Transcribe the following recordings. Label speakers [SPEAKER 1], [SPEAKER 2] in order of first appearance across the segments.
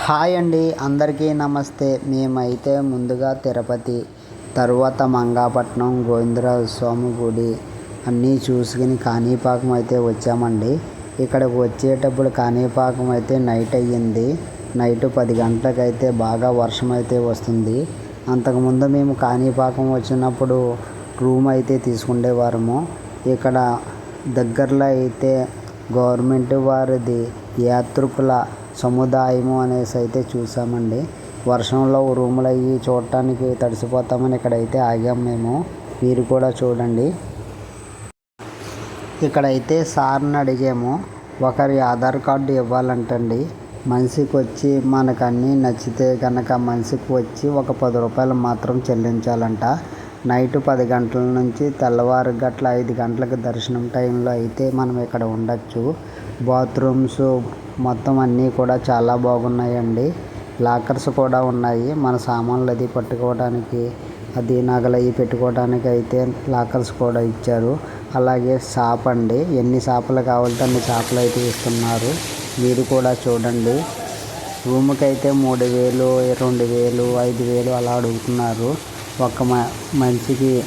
[SPEAKER 1] Hi అండి అందరికీ నమస్తే. మేమైతే ముందుగా తిరుపతి తర్వాత మంగాపట్నం గోవిందరాజ స్వామి గుడి అన్నీ చూసుకుని కాణిపాకం అయితే వచ్చామండి. ఇక్కడికి వచ్చేటప్పుడు కాణిపాకం అయితే నైట్ అయ్యింది. నైట్ పది గంటలకైతే బాగా వర్షం అయితే వస్తుంది. అంతకుముందు మేము కాణిపాకం వచ్చినప్పుడు రూమ్ అయితే తీసుకుండేవారము. ఇక్కడ దగ్గరలో అయితే గవర్నమెంట్ వారిది యాత్రికుల సముదాయము అనేసి అయితే చూసామండి. వర్షంలో రూములు అవి చూడటానికి తడిసిపోతామని ఇక్కడైతే ఆగాం మేము. మీరు కూడా చూడండి. ఇక్కడైతే సార్ని అడిగాము ఒకరి ఆధార్ కార్డు ఇవ్వాలంటండి. మనిషికి వచ్చి మనకు అన్నీ నచ్చితే కనుక మనిషికి వచ్చి ఒక పది రూపాయలు మాత్రం చెల్లించాలంట. నైట్ పది గంటల నుంచి తెల్లవారు గట్ల ఐదు గంటలకు దర్శనం టైంలో అయితే మనం ఇక్కడ ఉండొచ్చు. బాత్రూమ్స్ మొత్తం అన్నీ కూడా చాలా బాగున్నాయండి. లాకర్స్ కూడా ఉన్నాయి. మన సామాన్లు అది పట్టుకోవడానికి అది నగలు అవి పెట్టుకోవడానికి అయితే లాకర్స్ కూడా ఇచ్చారు. అలాగే షాప్ అండి. ఎన్ని షాపులు కావాలంటే అన్ని షాపులు అయితే ఇస్తున్నారు. మీరు కూడా చూడండి. రూమ్కి అయితే మూడు వేలు రెండు వేలు ఐదు వేలు అలా అడుగుతున్నారు. ఒక మ మనిషికి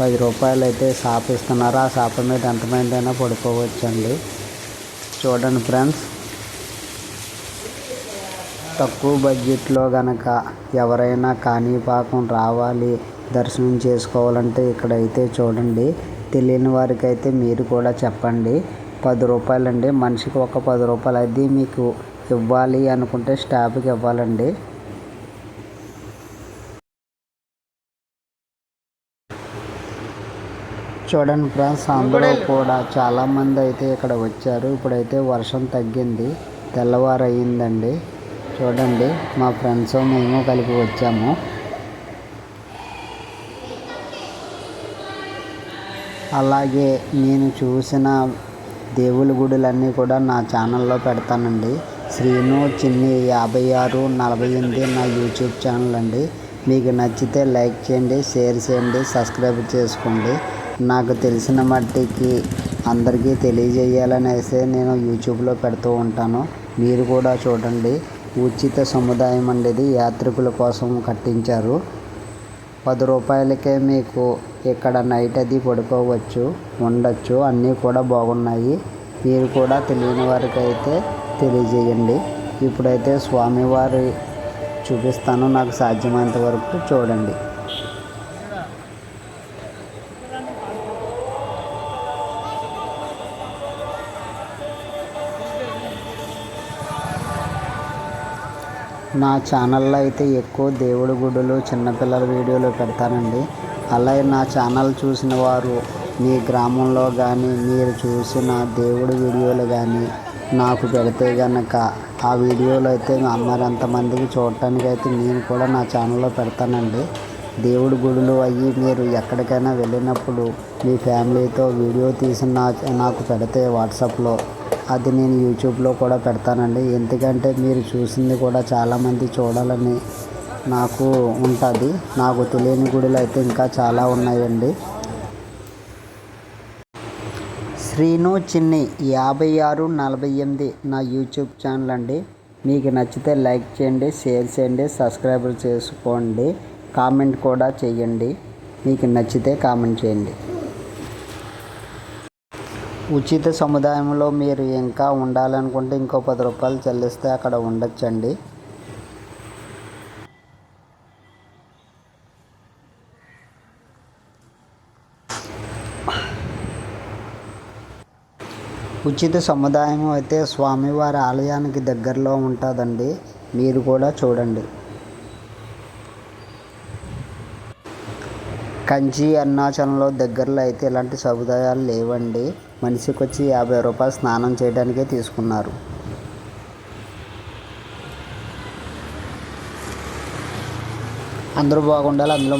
[SPEAKER 1] పది రూపాయలు అయితే షాప్ ఇస్తున్నారు. ఆ షాప్ మీద ఎంతమంది అయినా పడుకోవచ్చండి. చూడండి ఫ్రెండ్స్. తక్కువ బడ్జెట్లో గనక ఎవరైనా కాణిపాకం రావాలి దర్శనం చేసుకోవాలంటే ఇక్కడైతే చూడండి తెలియని వారికి అయితే మీరు కూడా చెప్పండి. పది రూపాయలండి మనిషికి ఒక పది రూపాయలు అది మీకు ఇవ్వాలి అనుకుంటే స్టాఫ్కి ఇవ్వాలండి. చూడండి ఫ్రెండ్స్ అందరూ కూడా చాలామంది అయితే ఇక్కడ వచ్చారు. ఇప్పుడైతే వర్షం తగ్గింది తెల్లవారు అయ్యిందండి చూడండి మా ఫ్రెండ్స్ మేము కలిపి వచ్చాము. అలాగే నేను చూసిన దేవుళ్ళ గుడులన్నీ కూడా నా ఛానల్లో పెడతానండి. శ్రీను చిన్ని యాభై ఆరు నలభై ఎనిమిది నా యూట్యూబ్ ఛానల్ అండి. మీకు నచ్చితే లైక్ చేయండి షేర్ చేయండి సబ్స్క్రైబ్ చేసుకోండి. నాకు తెలిసిన మట్టికి అందరికీ తెలియజేయాలనేసి నేను యూట్యూబ్లో పెడుతూ ఉంటాను. మీరు కూడా చూడండి. ఉచిత సముదాయం అనేది యాత్రికుల కోసం కట్టించారు. పది రూపాయలకే మీకు ఇక్కడ నైట్ అది పడుకోవచ్చు ఉండొచ్చు. అన్నీ కూడా బాగున్నాయి. మీరు కూడా తెలియని వారికి అయితే తెలియజేయండి. ఇప్పుడైతే స్వామివారి చూపిస్తాను. నాకు సాధ్యమైనంత వరకు చూడండి. నా ఛానల్లో అయితే ఎక్కువ దేవుడి గుడులు చిన్నపిల్లల వీడియోలు పెడతానండి. అలాగే నా ఛానల్ చూసిన వారు మీ గ్రామంలో కానీ మీరు చూసిన దేవుడి వీడియోలు కానీ నాకు పెడితే కనుక ఆ వీడియోలు అయితే మరింతమందికి చూడటానికి అయితే నేను కూడా నా ఛానల్లో పెడతానండి. దేవుడి గుడులు అయ్యి మీరు ఎక్కడికైనా వెళ్ళినప్పుడు మీ ఫ్యామిలీతో వీడియో తీసి నా నాకు పెడితే వాట్సాప్లో అది నేను యూట్యూబ్లో కూడా పెడతానండి. ఎందుకంటే మీరు చూసింది కూడా చాలామంది చూడాలని నాకు ఉంటుంది. నాకు తెలియని గుడులు అయితే ఇంకా చాలా ఉన్నాయండి. శ్రీను చిన్ని యాభై ఆరు నలభై ఎనిమిది నా యూట్యూబ్ ఛానల్ అండి. మీకు నచ్చితే లైక్ చేయండి షేర్ చేయండి సబ్స్క్రైబ్ చేసుకోండి కామెంట్ కూడా చేయండి. మీకు నచ్చితే కామెంట్ చేయండి. ఉచిత సముదాయంలో మీరు ఇంకా ఉండాలనుకుంటే ఇంకో పది రూపాయలు చెల్లిస్తే అక్కడ ఉండొచ్చండి. ఉచిత సముదాయం అయితే స్వామివారి ఆలయానికి దగ్గరలో ఉంటుందండి. మీరు కూడా చూడండి. కంచి అరుణాచలంలో దగ్గరలో అయితే ఇలాంటి సముదాయాలు లేవండి. మనిషికి వచ్చి యాభై రూపాయలు స్నానం చేయడానికే తీసుకున్నారు. అందరూ బాగుండాలి అందులో